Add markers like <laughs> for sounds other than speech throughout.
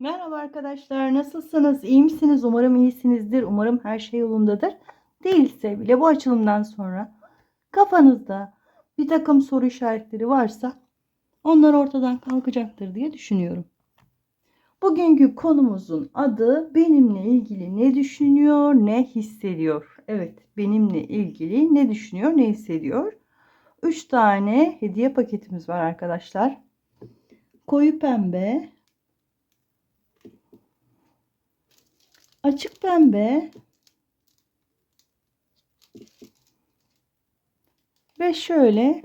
Merhaba arkadaşlar, nasılsınız? İyi misiniz? Umarım iyisinizdir. Umarım her şey yolundadır. Değilse bile bu açılımdan sonra kafanızda bir takım soru işaretleri varsa onlar ortadan kalkacaktır diye düşünüyorum. Bugünkü konumuzun adı benimle ilgili ne düşünüyor, ne hissediyor? Evet, benimle ilgili ne düşünüyor, ne hissediyor? 3 tane hediye paketimiz var arkadaşlar. Koyu pembe, açık pembe ve şöyle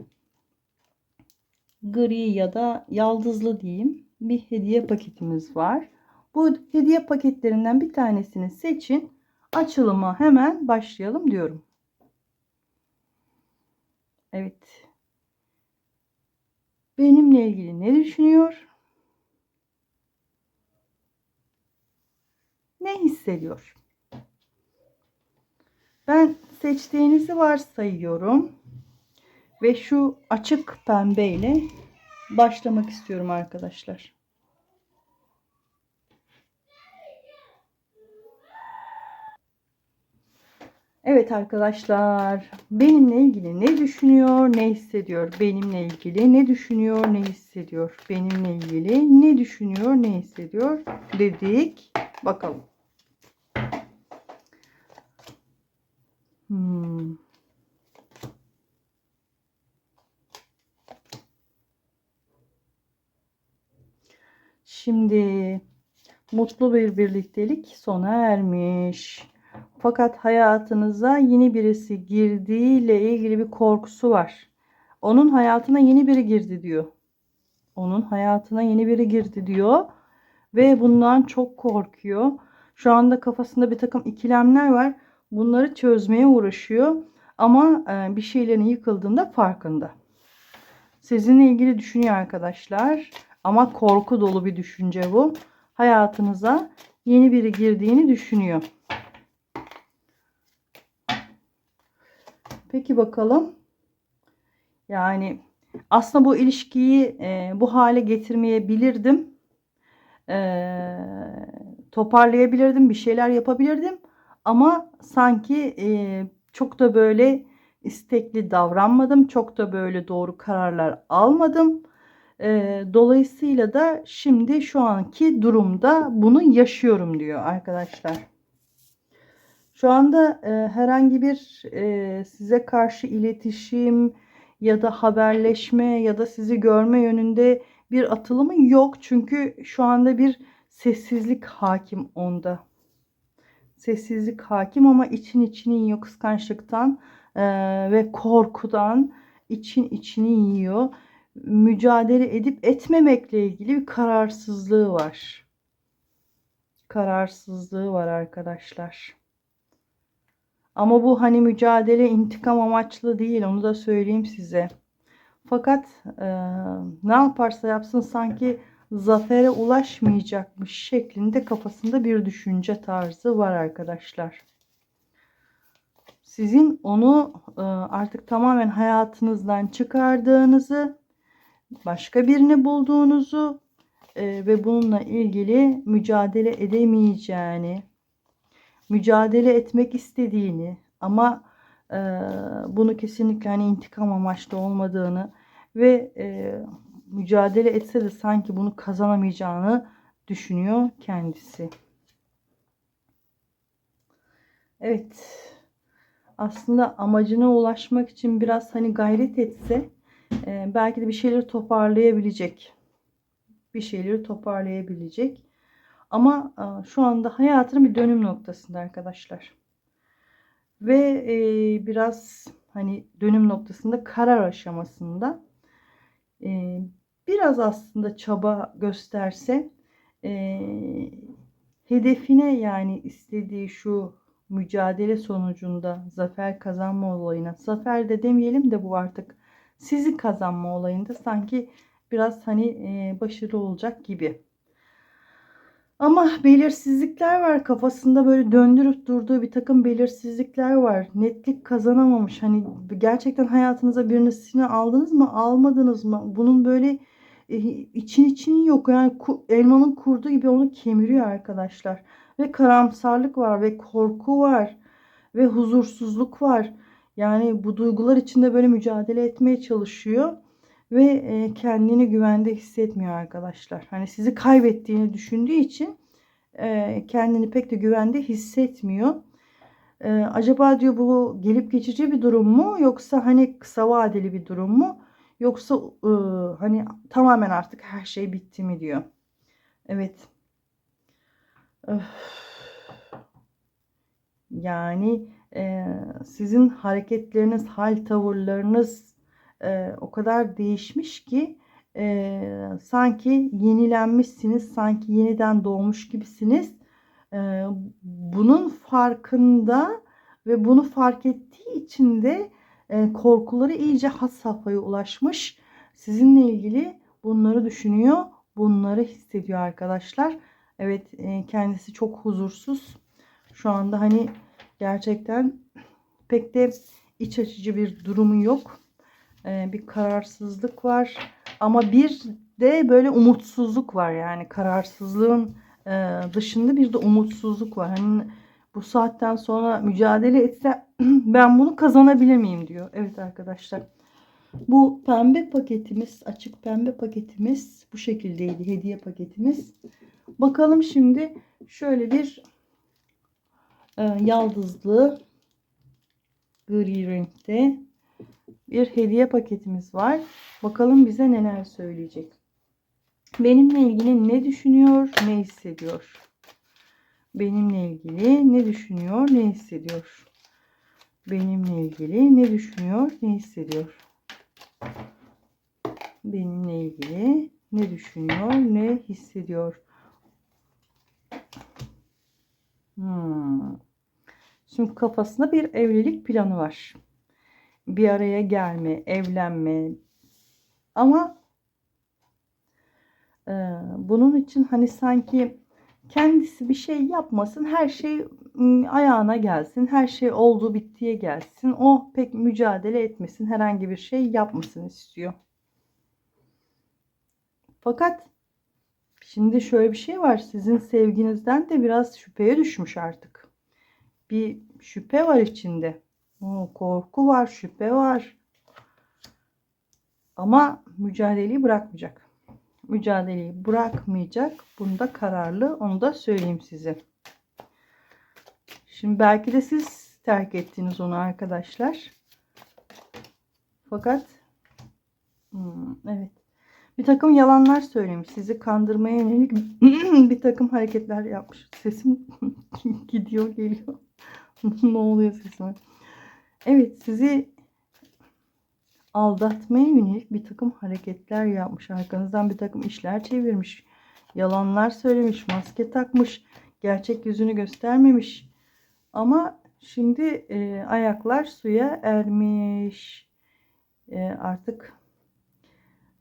gri ya da yaldızlı diyeyim bir hediye paketimiz var. Bu hediye paketlerinden bir tanesini seçin. Açılıma hemen başlayalım diyorum. Evet. Benimle ilgili ne düşünüyor? Ne hissediyor? Ben seçtiğinizi varsayıyorum ve şu açık pembe ile başlamak istiyorum arkadaşlar. Evet arkadaşlar, benimle ilgili ne düşünüyor, ne hissediyor? Benimle ilgili ne düşünüyor, ne hissediyor? Benimle ilgili ne düşünüyor, ne hissediyor dedik. Bakalım. Şimdi mutlu bir birliktelik sona ermiş. Fakat hayatınıza yeni birisi girdiğiyle ilgili bir korkusu var. Onun hayatına yeni biri girdi diyor. Onun hayatına yeni biri girdi diyor ve bundan çok korkuyor. Şu anda kafasında bir takım ikilemler var. Bunları çözmeye uğraşıyor ama e, bir şeylerin yıkıldığında farkında. Sizinle ilgili düşünüyor arkadaşlar ama korku dolu bir düşünce bu. Hayatınıza yeni biri girdiğini düşünüyor. Peki bakalım. Yani aslında bu ilişkiyi e, bu hale getirmeyebilirdim. E, toparlayabilirdim, bir şeyler yapabilirdim. Ama sanki e, çok da böyle istekli davranmadım. Çok da böyle doğru kararlar almadım. E, dolayısıyla da şimdi şu anki durumda bunu yaşıyorum diyor arkadaşlar. Şu anda e, herhangi bir e, size karşı iletişim ya da haberleşme ya da sizi görme yönünde bir atılımı yok. Çünkü şu anda bir sessizlik hakim onda. Sessizlik hakim ama için içini yiyor kıskançlıktan e, ve korkudan için içini yiyor. Mücadele edip etmemekle ilgili bir kararsızlığı var. Kararsızlığı var arkadaşlar. Ama bu hani mücadele intikam amaçlı değil onu da söyleyeyim size. Fakat e, ne yaparsa yapsın sanki zafere ulaşmayacakmış şeklinde kafasında bir düşünce tarzı var arkadaşlar. Sizin onu e, artık tamamen hayatınızdan çıkardığınızı, başka birini bulduğunuzu e, ve bununla ilgili mücadele edemeyeceğini, mücadele etmek istediğini ama e, bunu kesinlikle hani intikam amaçlı olmadığını ve e, mücadele etse de sanki bunu kazanamayacağını düşünüyor kendisi. Evet. Aslında amacına ulaşmak için biraz hani gayret etse e, belki de bir şeyleri toparlayabilecek. Bir şeyleri toparlayabilecek. Ama e, şu anda hayatının bir dönüm noktasında arkadaşlar. Ve e, biraz hani dönüm noktasında karar aşamasında e, biraz aslında çaba gösterse hedefine yani istediği şu mücadele sonucunda zafer kazanma olayına zafer de demeyelim de bu artık sizi kazanma olayında sanki biraz hani e, başarılı olacak gibi. Ama belirsizlikler var kafasında böyle döndürüp durduğu bir takım belirsizlikler var. Netlik kazanamamış. Hani gerçekten hayatınıza birisini aldınız mı almadınız mı? Bunun böyle e, için içini yok. Yani elmanın kurdu gibi onu kemiriyor arkadaşlar. Ve karamsarlık var ve korku var ve huzursuzluk var. Yani bu duygular içinde böyle mücadele etmeye çalışıyor ve e, kendini güvende hissetmiyor arkadaşlar. Hani sizi kaybettiğini düşündüğü için e, kendini pek de güvende hissetmiyor. E, acaba diyor bu gelip geçici bir durum mu yoksa hani kısa vadeli bir durum mu yoksa hani tamamen artık her şey bitti mi diyor. Evet. Öf. Yani e, sizin hareketleriniz, hal tavırlarınız e, o kadar değişmiş ki e, sanki yenilenmişsiniz, sanki yeniden doğmuş gibisiniz. E, bunun farkında ve bunu fark ettiği için de e, korkuları iyice had safhaya ulaşmış. Sizinle ilgili bunları düşünüyor, bunları hissediyor arkadaşlar. Evet, e, kendisi çok huzursuz. Şu anda hani gerçekten pek de iç açıcı bir durumu yok. Ee, bir kararsızlık var. Ama bir de böyle umutsuzluk var yani kararsızlığın e, dışında bir de umutsuzluk var. Hani bu saatten sonra mücadele etse <clears throat> ben bunu kazanabilir miyim diyor. Evet arkadaşlar. Bu pembe paketimiz, açık pembe paketimiz bu şekildeydi. Hediye paketimiz. Bakalım şimdi şöyle bir yaldızlı gri renkte bir hediye paketimiz var. Bakalım bize neler söyleyecek. Benimle ilgili ne düşünüyor, ne hissediyor? Benimle ilgili ne düşünüyor, ne hissediyor? Benimle ilgili ne düşünüyor, ne hissediyor? Benimle ilgili ne düşünüyor, ne hissediyor? Hmm. Şimdi kafasında bir evlilik planı var. Bir araya gelme, evlenme. Ama e, bunun için hani sanki kendisi bir şey yapmasın, her şey ım, ayağına gelsin, her şey olduğu bittiye gelsin. O pek mücadele etmesin, herhangi bir şey yapmasın istiyor. Fakat şimdi şöyle bir şey var. Sizin sevginizden de biraz şüpheye düşmüş artık. Bir şüphe var içinde. Oo, korku var, şüphe var. Ama mücadeleyi bırakmayacak. Mücadeleyi bırakmayacak. Bunda kararlı. Onu da söyleyeyim size. Şimdi belki de siz terk ettiniz onu arkadaşlar. Fakat hmm, evet. Bir takım yalanlar söylemiş. Sizi kandırmaya yönelik <clears throat> bir takım hareketler yapmış. Sesim <laughs> gidiyor geliyor. <laughs> ne oluyor sesime? Evet sizi aldatmaya yönelik bir takım hareketler yapmış. Arkanızdan bir takım işler çevirmiş. Yalanlar söylemiş. Maske takmış. Gerçek yüzünü göstermemiş. Ama şimdi e, ayaklar suya ermiş. E, artık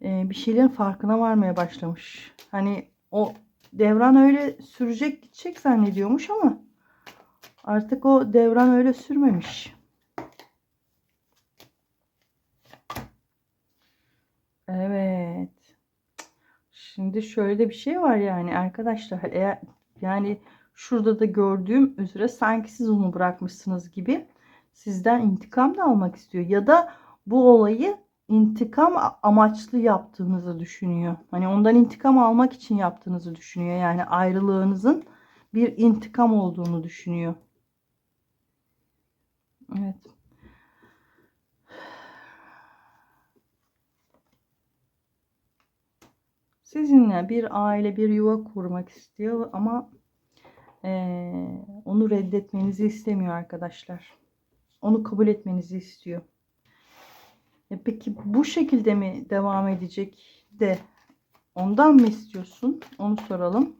e, bir şeylerin farkına varmaya başlamış. Hani o devran öyle sürecek gidecek zannediyormuş ama artık o devran öyle sürmemiş. Evet. Şimdi şöyle de bir şey var yani arkadaşlar eğer yani şurada da gördüğüm üzere sanki siz onu bırakmışsınız gibi sizden intikam da almak istiyor ya da bu olayı intikam amaçlı yaptığınızı düşünüyor. Hani ondan intikam almak için yaptığınızı düşünüyor. Yani ayrılığınızın bir intikam olduğunu düşünüyor. Evet. Sizinle bir aile, bir yuva kurmak istiyor ama eee, onu reddetmenizi istemiyor arkadaşlar. Onu kabul etmenizi istiyor. E peki bu şekilde mi devam edecek de ondan mı istiyorsun? Onu soralım.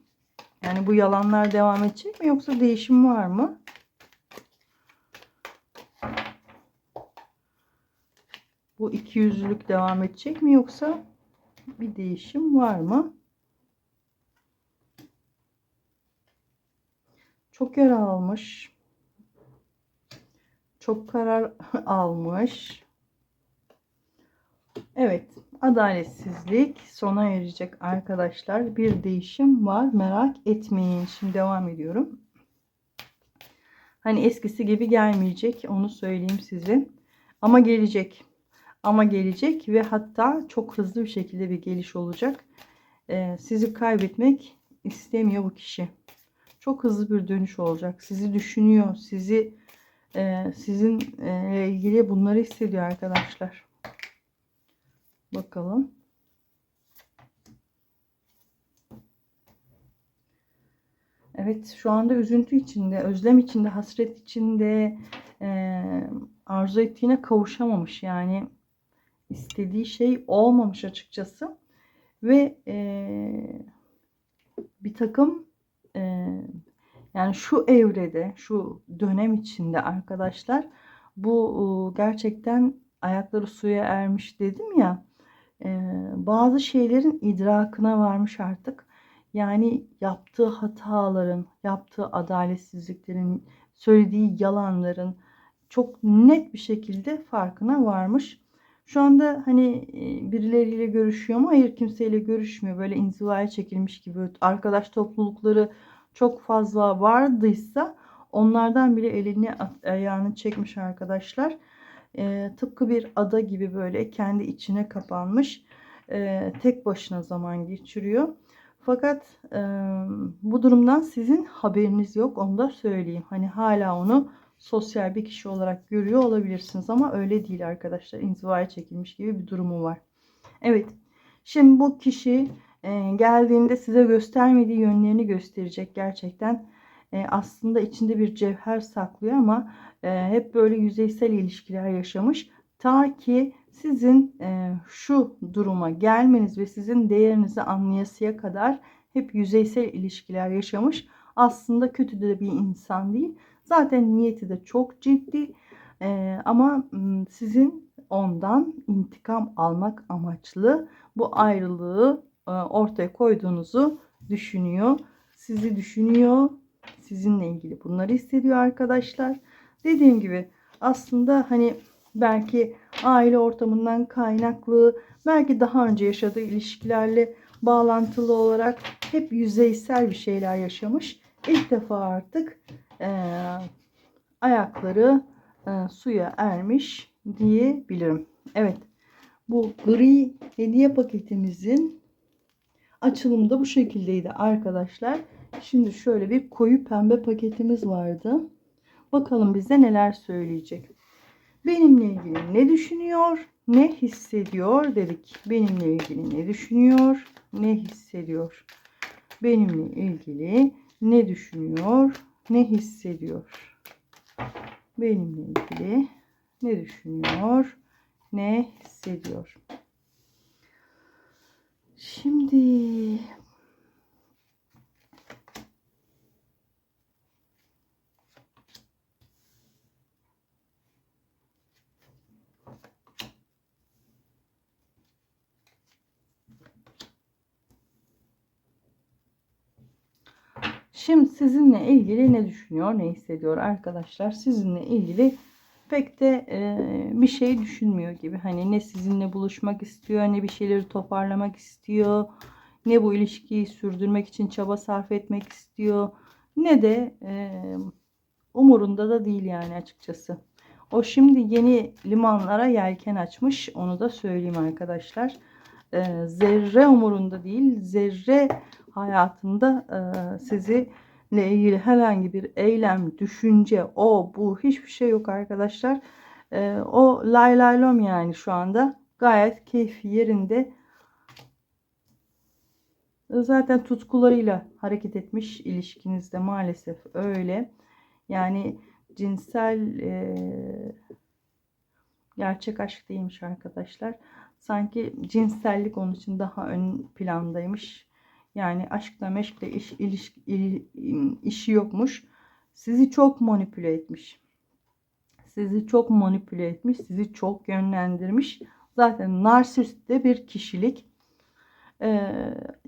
Yani bu yalanlar devam edecek mi yoksa değişim var mı? Bu ikiyüzlülük devam edecek mi yoksa bir değişim var mı? Çok yara almış. Çok karar <laughs> almış. Evet. adaletsizlik sona erecek arkadaşlar. Bir değişim var. Merak etmeyin. Şimdi devam ediyorum. Hani eskisi gibi gelmeyecek. Onu söyleyeyim size. Ama gelecek. Ama gelecek ve hatta çok hızlı bir şekilde bir geliş olacak. Ee, sizi kaybetmek istemiyor bu kişi. Çok hızlı bir dönüş olacak. Sizi düşünüyor. Sizi e, sizin e, ilgili bunları hissediyor arkadaşlar. Bakalım. Evet şu anda üzüntü içinde, özlem içinde, hasret içinde e, arzu ettiğine kavuşamamış. Yani istediği şey olmamış açıkçası. Ve e, bir takım e, yani şu evrede, şu dönem içinde arkadaşlar bu gerçekten ayakları suya ermiş dedim ya bazı şeylerin idrakına varmış artık. Yani yaptığı hataların, yaptığı adaletsizliklerin, söylediği yalanların çok net bir şekilde farkına varmış. Şu anda hani birileriyle görüşüyor mu? Hayır kimseyle görüşmüyor. Böyle inzivaya çekilmiş gibi arkadaş toplulukları çok fazla vardıysa onlardan bile elini ayağını çekmiş arkadaşlar. E, tıpkı bir ada gibi böyle kendi içine kapanmış. E, tek başına zaman geçiriyor. Fakat e, bu durumdan sizin haberiniz yok. Onu da söyleyeyim. Hani hala onu sosyal bir kişi olarak görüyor olabilirsiniz ama öyle değil arkadaşlar. İnzivaya çekilmiş gibi bir durumu var. Evet. Şimdi bu kişi e, geldiğinde size göstermediği yönlerini gösterecek gerçekten. E, aslında içinde bir cevher saklıyor ama e, hep böyle yüzeysel ilişkiler yaşamış. Ta ki sizin şu duruma gelmeniz ve sizin değerinizi anlayasıya kadar hep yüzeysel ilişkiler yaşamış. Aslında kötü de bir insan değil. Zaten niyeti de çok ciddi. ama sizin ondan intikam almak amaçlı bu ayrılığı e, ortaya koyduğunuzu düşünüyor. Sizi düşünüyor. Sizinle ilgili bunları hissediyor arkadaşlar. Dediğim gibi aslında hani belki aile ortamından kaynaklı, belki daha önce yaşadığı ilişkilerle bağlantılı olarak hep yüzeysel bir şeyler yaşamış. İlk defa artık e, ayakları e, suya ermiş diyebilirim. Evet bu gri hediye paketimizin Açılımı da bu şekildeydi arkadaşlar. Şimdi şöyle bir koyu pembe paketimiz vardı. Bakalım bize neler söyleyecek. Benimle ilgili ne düşünüyor, ne hissediyor dedik. Benimle ilgili ne düşünüyor, ne hissediyor. Benimle ilgili ne düşünüyor, ne hissediyor. Benimle ilgili ne düşünüyor, ne hissediyor. Şimdi Şimdi sizinle ilgili ne düşünüyor, ne hissediyor arkadaşlar? Sizinle ilgili pek de e, bir şey düşünmüyor gibi. Hani ne sizinle buluşmak istiyor, ne bir şeyleri toparlamak istiyor, ne bu ilişkiyi sürdürmek için çaba sarf etmek istiyor, ne de e, umurunda da değil yani açıkçası. O şimdi yeni limanlara yelken açmış. Onu da söyleyeyim arkadaşlar. E, zerre umurunda değil. Zerre hayatında e, sizi ile ilgili herhangi bir eylem, düşünce, o, bu hiçbir şey yok arkadaşlar. Ee, o lay lay lom yani şu anda gayet keyfi yerinde. Zaten tutkularıyla hareket etmiş ilişkinizde maalesef öyle. Yani cinsel e, gerçek aşk değilmiş arkadaşlar. Sanki cinsellik onun için daha ön plandaymış. Yani aşkla meşkle iş, iliş, il, işi yokmuş. Sizi çok manipüle etmiş. Sizi çok manipüle etmiş. Sizi çok yönlendirmiş. Zaten narsist de bir kişilik. Ee,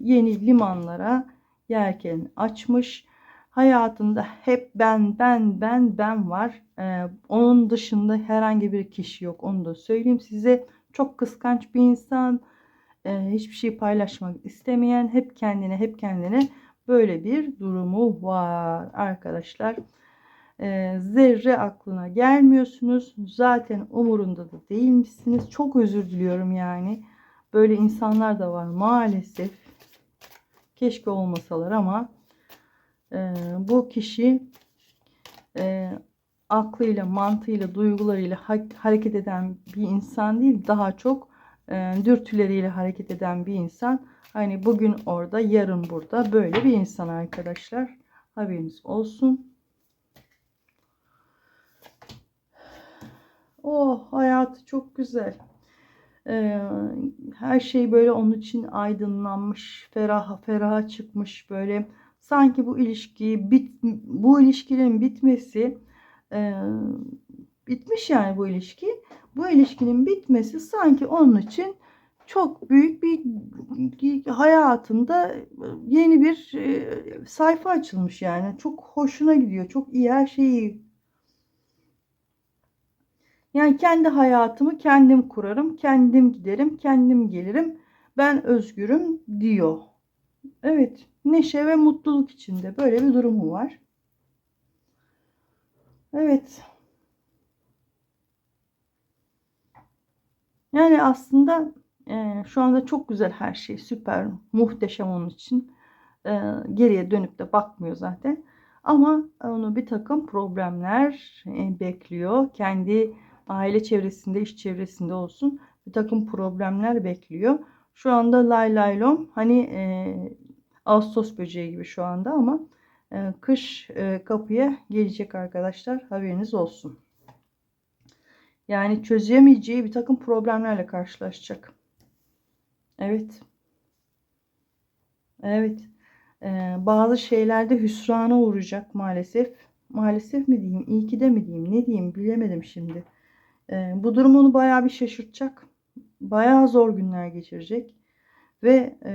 yeni limanlara yelken açmış. Hayatında hep ben, ben, ben, ben var. Ee, onun dışında herhangi bir kişi yok. Onu da söyleyeyim size. Çok kıskanç bir insan e, hiçbir şey paylaşmak istemeyen, hep kendine hep kendine böyle bir durumu var arkadaşlar. E, zerre aklına gelmiyorsunuz. Zaten umurunda da değilmişsiniz. Çok özür diliyorum yani. Böyle insanlar da var maalesef. Keşke olmasalar ama e, bu kişi e, aklıyla, mantığıyla, duygularıyla ha- hareket eden bir insan değil. Daha çok e, dürtüleriyle hareket eden bir insan. Hani bugün orada, yarın burada böyle bir insan arkadaşlar. Haberiniz olsun. Oh hayatı çok güzel. Ee, her şey böyle onun için aydınlanmış, ferah feraha çıkmış böyle. Sanki bu ilişki bit bu ilişkinin bitmesi e, bitmiş yani bu ilişki. Bu ilişkinin bitmesi sanki onun için çok büyük bir hayatında yeni bir e, sayfa açılmış yani. Çok hoşuna gidiyor. Çok iyi her şeyi yani kendi hayatımı kendim kurarım, kendim giderim, kendim gelirim. Ben özgürüm diyor. Evet, neşe ve mutluluk içinde böyle bir durumu var. Evet. Yani aslında e, şu anda çok güzel her şey, süper, muhteşem onun için. E, geriye dönüp de bakmıyor zaten. Ama onu bir takım problemler e, bekliyor. Kendi aile çevresinde, iş çevresinde olsun bir takım problemler bekliyor. Şu anda lay lay lom hani e, Ağustos böceği gibi şu anda ama kış e, kapıya gelecek arkadaşlar haberiniz olsun. Yani çözemeyeceği bir takım problemlerle karşılaşacak. Evet. Evet. Ee, bazı şeylerde hüsrana uğrayacak maalesef. Maalesef mi diyeyim, iyi ki de mi diyeyim, ne diyeyim bilemedim şimdi. Ee, bu durum onu bayağı bir şaşırtacak. Bayağı zor günler geçirecek. Ve e,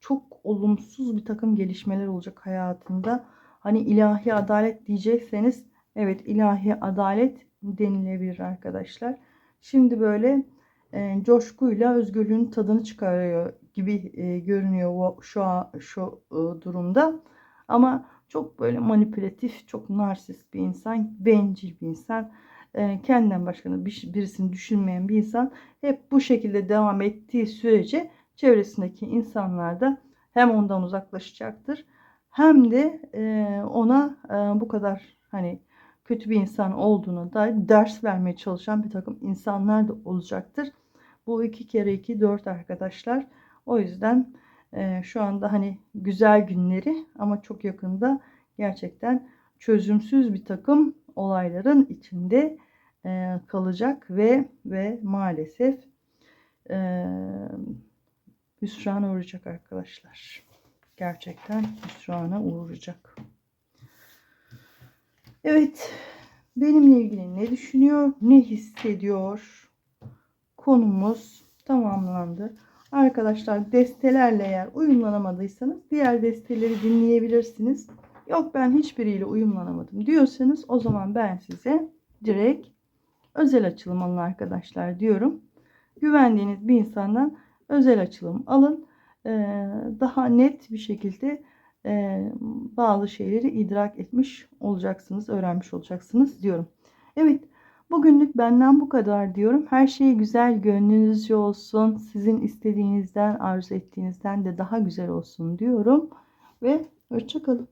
çok olumsuz bir takım gelişmeler olacak hayatında. Hani ilahi adalet diyecekseniz evet ilahi adalet denilebilir arkadaşlar. Şimdi böyle e, coşkuyla özgürlüğün tadını çıkarıyor gibi e, görünüyor şu an, şu e, durumda. Ama çok böyle manipülatif, çok narsist bir insan, bencil bir insan e, kendinden başka birisini düşünmeyen bir insan hep bu şekilde devam ettiği sürece çevresindeki insanlar da hem ondan uzaklaşacaktır hem de e, ona e, bu kadar hani kötü bir insan olduğuna dair ders vermeye çalışan bir takım insanlar da olacaktır. Bu iki kere iki dört arkadaşlar. O yüzden şu anda hani güzel günleri ama çok yakında gerçekten çözümsüz bir takım olayların içinde e, kalacak ve ve maalesef e, hüsrana uğrayacak arkadaşlar. Gerçekten hüsrana uğrayacak. Evet. Benimle ilgili ne düşünüyor? Ne hissediyor? Konumuz tamamlandı. Arkadaşlar destelerle eğer uyumlanamadıysanız diğer desteleri dinleyebilirsiniz. Yok ben hiçbiriyle uyumlanamadım diyorsanız o zaman ben size direkt özel açılım alın arkadaşlar diyorum. Güvendiğiniz bir insandan özel açılım alın. Ee, daha net bir şekilde e, bazı şeyleri idrak etmiş olacaksınız, öğrenmiş olacaksınız diyorum. Evet, bugünlük benden bu kadar diyorum. Her şey güzel, gönlünüzce olsun. Sizin istediğinizden, arzu ettiğinizden de daha güzel olsun diyorum. Ve hoşçakalın.